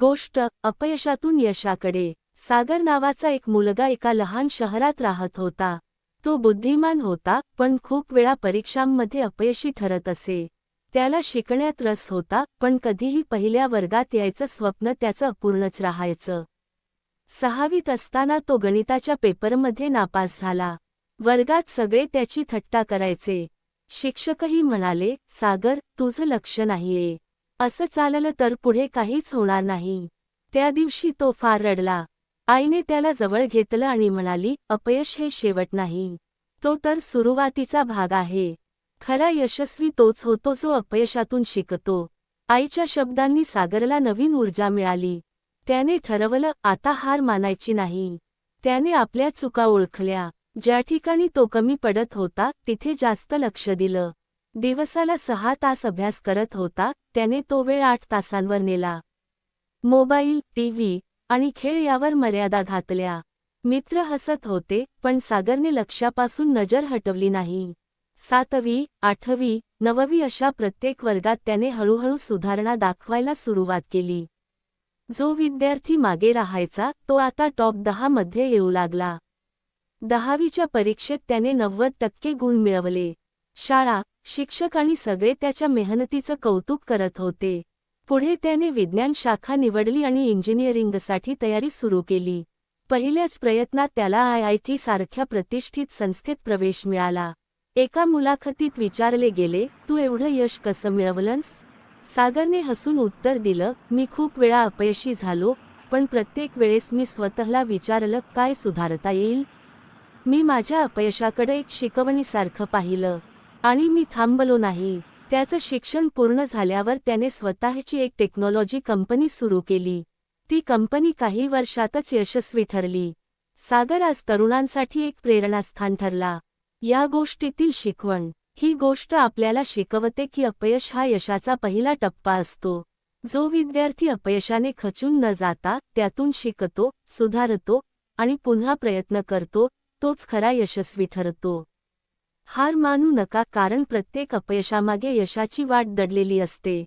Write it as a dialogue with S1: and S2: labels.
S1: गोष्ट अपयशातून यशाकडे. सागर नावाचा एक मुलगा एका लहान शहरात राहत होता. तो बुद्धिमान होता पण खूप वेळा परीक्षांमध्ये अपयशी ठरत असे. त्याला शिकण्यात रस होता पण कधीही पहिल्या वर्गात यायचं स्वप्न त्याचं अपूर्णच राहायचं. सहावीत असताना तो गणिताच्या पेपरमध्ये नापास झाला. वर्गात सगळे त्याची थट्टा करायचे. शिक्षकही म्हणाले सागर तुझं लक्ष नाहीये. असं चाललं तर पुढे काहीच होणार नाही. त्या दिवशी तो फार रडला. आईने त्याला जवळ घेतलं आणि म्हणाली अपयश हे शेवट नाही. तो तर सुरुवातीचा भाग आहे. खरा यशस्वी तोच होतो जो अपयशातून शिकतो. आईच्या शब्दांनी सागरला नवीन ऊर्जा मिळाली. त्याने ठरवलं आता हार मानायची नाही. त्याने आपल्या चुका ओळखल्या. ज्या ठिकाणी तो कमी पडत होता तिथे जास्त लक्ष दिलं. दिवसाला सहा तास अभ्यास करत होता त्याने तो वेळ आठ तासांवर नेला. मोबाईल टीव्ही आणि खेळ यावर मर्यादा घातल्या. मित्र हसत होते पण सागरने लक्ष्यापासून नजर हटवली नाही. सातवी आठवी नववी अशा प्रत्येक वर्गात त्याने हळूहळू सुधारणा दाखवायला सुरुवात केली. जो विद्यार्थी मागे राहायचा तो आता टॉप दहा मध्ये येऊ लागला. दहावीच्या परीक्षेत त्याने नव्वद टक्के गुण मिळवले. शाळा शिक्षक आणि सगळे त्याच्या मेहनतीचं कौतुक करत होते. पुढे त्याने विज्ञान शाखा निवडली आणि इंजिनिअरिंगसाठी तयारी सुरू केली. पहिल्याच प्रयत्नात त्याला आय आय टी सारख्या प्रतिष्ठित संस्थेत प्रवेश मिळाला. एका मुलाखतीत विचारले गेले तू एवढं यश कसं मिळवलंस? सागरने हसून उत्तर दिलं मी खूप वेळा अपयशी झालो पण प्रत्येक वेळेस मी स्वतःला विचारलं काय सुधारता येईल? मी माझ्या अपयशाकडे एक शिकवणीसारखं पाहिलं. आणि मी थांबलो नाही. त्याचं शिक्षण पूर्ण झाल्यावर त्याने स्वतःची एक टेक्नॉलॉजी कंपनी सुरू केली. ती कंपनी काही वर्षातच यशस्वी ठरली. सागर आज तरुणांसाठी एक प्रेरणास्थान ठरला. या गोष्टीतील शिकवण. ही गोष्ट आपल्याला शिकवते की अपयश हा यशाचा पहिला टप्पा असतो. जो विद्यार्थी अपयशाने खचून न जाता त्यातून शिकतो सुधारतो आणि पुन्हा प्रयत्न करतो तोच खरा यशस्वी ठरतो. हार मानू नका कारण प्रत्येक अपयशामागे यशाची वाट दडलेली असते.